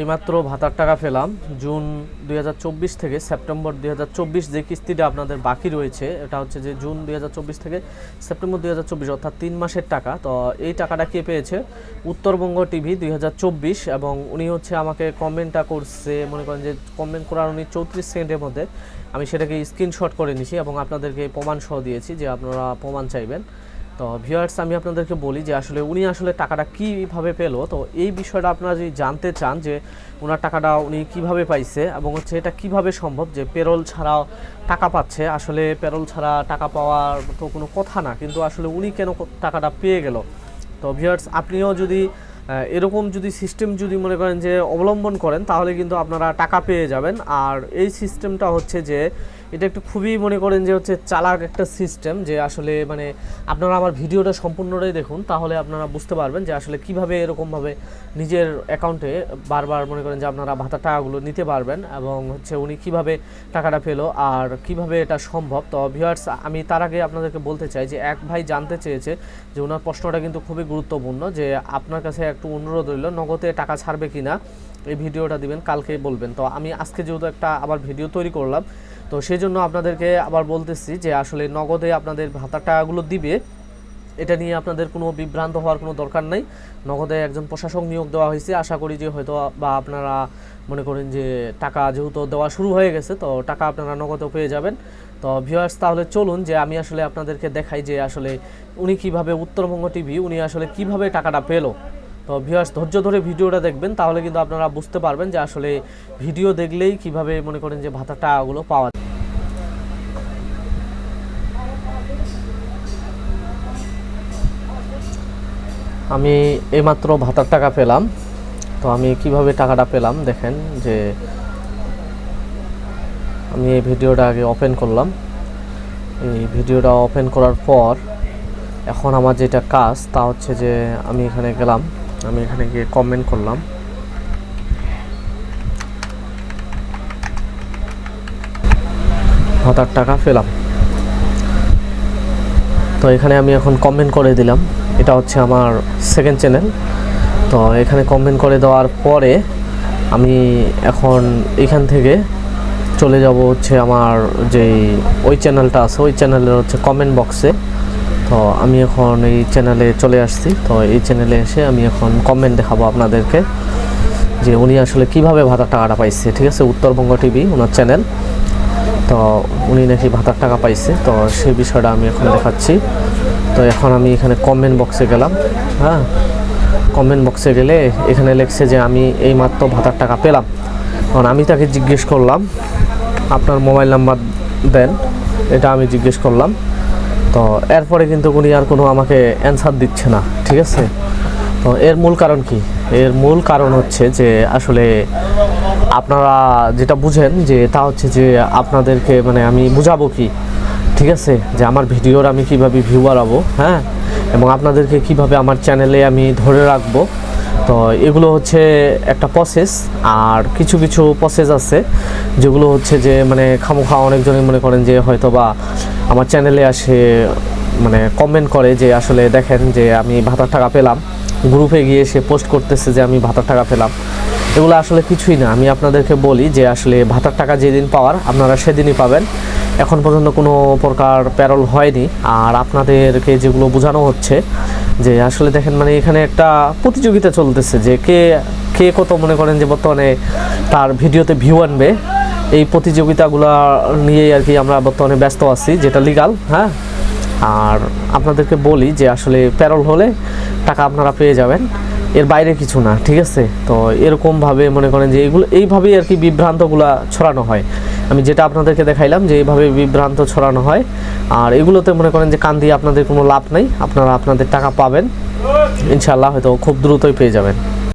এইমাত্র ভাতার টাকা পেলাম। জুন দুই হাজার চব্বিশ থেকে সেপ্টেম্বর দুই হাজার চব্বিশ যে কিস্তিটা আপনাদের বাকি রয়েছে, এটা হচ্ছে যে জুন দুই হাজার চব্বিশ থেকে সেপ্টেম্বর দুই হাজার চব্বিশ, অর্থাৎ তিন মাসের টাকা। তো এই টাকাটা কে পেয়েছে? উত্তরবঙ্গ টিভি দুই হাজার চব্বিশ এবং উনি হচ্ছে আমাকে কমেন্টটা করছে, মনে করেন যে কমেন্ট করার উনি চৌত্রিশ সেকেন্ডের মধ্যে আমি সেটাকে স্ক্রিনশট করে নিছি এবং আপনাদেরকে প্রমাণ সহ দিয়েছি যে আপনারা প্রমাণ চাইবেন। তো ভিউয়ার্স আমি আপনাদেরকে বলি যে আসলে উনি আসলে টাকাটা কীভাবে পেল? তো এই বিষয়টা আপনারা যদি জানতে চান যে ওনার টাকাটা উনি কীভাবে পাইছে এবং হচ্ছে এটা কীভাবে সম্ভব যে পেরোল ছাড়াও টাকা পাচ্ছে, আসলে পেরোল ছাড়া টাকা পাওয়ার তো কোনো কথা না, কিন্তু আসলে উনি কেন টাকাটা পেয়ে গেল? তো ভিউয়ার্স আপনিও যদি এরকম যদি সিস্টেম যদি মনে করেন যে অবলম্বন করেন, তাহলে কিন্তু আপনারা টাকা পেয়ে যাবেন। আর এই সিস্টেমটা হচ্ছে যে এটা একটু খুবই মনে করেন যে হচ্ছে চালাক একটা সিস্টেম যে আসলে মানে আপনারা আমার ভিডিওটা সম্পূর্ণটাই দেখুন, তাহলে আপনারা বুঝতে পারবেন যে আসলে কীভাবে এরকমভাবে নিজের অ্যাকাউন্টে বারবার মনে করেন যে আপনারা ভাতার টাকাগুলো নিতে পারবেন এবং হচ্ছে উনি কীভাবে টাকাটা পেল আর কীভাবে এটা সম্ভব। তো ভিউয়ার্স আমি তার আগে আপনাদেরকে বলতে চাই যে এক ভাই জানতে চেয়েছে যে ওনার প্রশ্নটা কিন্তু খুবই গুরুত্বপূর্ণ যে আপনার কাছে একটু অনুরোধ রইল, নগদে টাকা ছাড়বে কিনা? এই ভিডিওটা দিবেন কালকে বলবেন। তো আমি আজকে যেহেতু একটা আবার ভিডিও তৈরি করলাম তো সেই জন্য আপনাদেরকে আবার বলতেছি যে আসলে নগদে আপনাদের ভাতার টাকাগুলো দিবে। এটা নিয়ে আপনাদের কোনো বিভ্রান্ত হওয়ার কোনো দরকার নাই। নগদে একজন প্রশাসক নিয়োগ দেওয়া হয়েছে। আশা করি যে হয়তো বা আপনারা মনে করেন যে টাকা যেহেতু দেওয়া শুরু হয়ে গেছে, তো টাকা আপনারা নগদে পেয়ে যাবেন। তো ভিউয়ার্স তাহলে চলুন যে আমি আসলে আপনাদেরকে দেখাই যে আসলে উনি কীভাবে উত্তরবঙ্গ টিভি, উনি আসলে কীভাবে টাকাটা পেল। তো ভিউয়ার্স ধৈর্য ধরে ভিডিওটা দেখবেন, তাহলে কিন্তু আপনারা বুঝতে পারবেন যে আসলে ভিডিও দেখলেই কীভাবে মনে করেন যে ভাতার টাকাগুলো পাওয়া যায়। আমি এইমাত্র ভাতার টাকা পেলাম, তো আমি কীভাবে টাকাটা পেলাম দেখেন যে আমি এই ভিডিওটা আগে ওপেন করলাম এই ভিডিওটা ওপেন করার পর এখন আমার যেটা কাজ তা হচ্ছে যে আমি এখানে গেলাম আমি এখানে গিয়ে কমেন্ট করলাম। হাজার টাকা পেলাম। তো এখানে আমি এখন কমেন্ট করে দিলাম। এটা হচ্ছে আমার সেকেন্ড চ্যানেল তো এখানে কমেন্ট করে দেওয়ার পরে আমি এখন এখান থেকে চলে যাব হচ্ছে আমার যেই ওই চ্যানেলটা আছে, ওই চ্যানেলের হচ্ছে কমেন্ট বক্সে তো আমি এখন এই চ্যানেলে চলে আসছি। তো এই চ্যানেলে এসে আমি এখন কমেন্ট দেখাবো আপনাদেরকে যে উনি আসলে কীভাবে ভাতার টাকাটা পাইছে, ঠিক আছে? উত্তরবঙ্গ টিভি ওনার চ্যানেল তো উনি নাকি ভাতার টাকা পাইছে, তো সেই বিষয়টা আমি এখন দেখাচ্ছি। তো এখন আমি এখানে কমেন্ট বক্সে গেলাম হ্যাঁ? কমেন্ট বক্সে গেলে এখানে লেখছে যে আমি এই মাত্র ভাতার টাকা পেলাম। কারণ আমি তাকে জিজ্ঞেস করলাম, আপনার মোবাইল নাম্বার দেন, এটা আমি জিজ্ঞেস করলাম। তো এরপরে কিন্তু উনি আর কোনো আমাকে অ্যান্সার দিচ্ছে না, ঠিক আছে? তো এর মূল কারণ কি? এর মূল কারণ হচ্ছে যে আসলে আপনারা যেটা বুঝেন যে তা হচ্ছে যে আপনাদেরকে মানে আমি বুঝাবো কি, ঠিক আছে? যে আমার ভিডিওর আমি কীভাবে ভিউ বাড়াবো হ্যাঁ? এবং আপনাদেরকে কীভাবে আমার চ্যানেলে আমি ধরে রাখব তো এগুলো হচ্ছে একটা প্রসেস আর কিছু কিছু প্রসেস আছে যেগুলো হচ্ছে যে মানে খামোখা অনেকজনই মনে করেন যে হয়তো বা আমার চ্যানেলে আসে মানে কমেন্ট করে যে আসলে দেখেন যে আমি ভাতার টাকা পেলাম। গ্রুপে গিয়ে সে পোস্ট করতেছে যে আমি ভাতার টাকা পেলাম। এগুলো আসলে কিছুই না। আমি আপনাদেরকে বলি যে আসলে ভাতার টাকা যেদিন পাওয়ার, আপনারা সেদিনই পাবেন। এখন পর্যন্ত কোনো প্রকার প্যারোল হয়নি। আর আপনাদেরকে যেগুলো বোঝানো হচ্ছে যে আসলে দেখেন মানে এখানে একটা প্রতিযোগিতা চলতেছে যে কে কে কত মনে করেন যে বর্তমানে তার ভিডিওতে ভিউ আনবে। এই প্রতিযোগিতাগুলো নিয়েই আর কি আমরা বর্তমানে ব্যস্ত আছি, যেটা লিগাল হ্যাঁ? আর আপনাদেরকে বলি যে আসলে প্যারল হলে টাকা আপনারা পেয়ে যাবেন। এর বাইরে কিছু না, ঠিক আছে? তো এরকমভাবে মনে করেন যে এইগুলো এইভাবেই আর কি বিভ্রান্তগুলা ছড়ানো হয়। আমি যেটা আপনাদেরকে দেখাইলাম যে এইভাবে বিভ্রান্ত ছড়ানো হয়। আর এগুলোতে মনে করেন যে কান দিয়ে আপনাদের কোনো লাভ নাই, আপনারা আপনাদের টাকা পাবেন। ইনশাল্লাহ হয়তো খুব দ্রুতই পেয়ে যাবেন।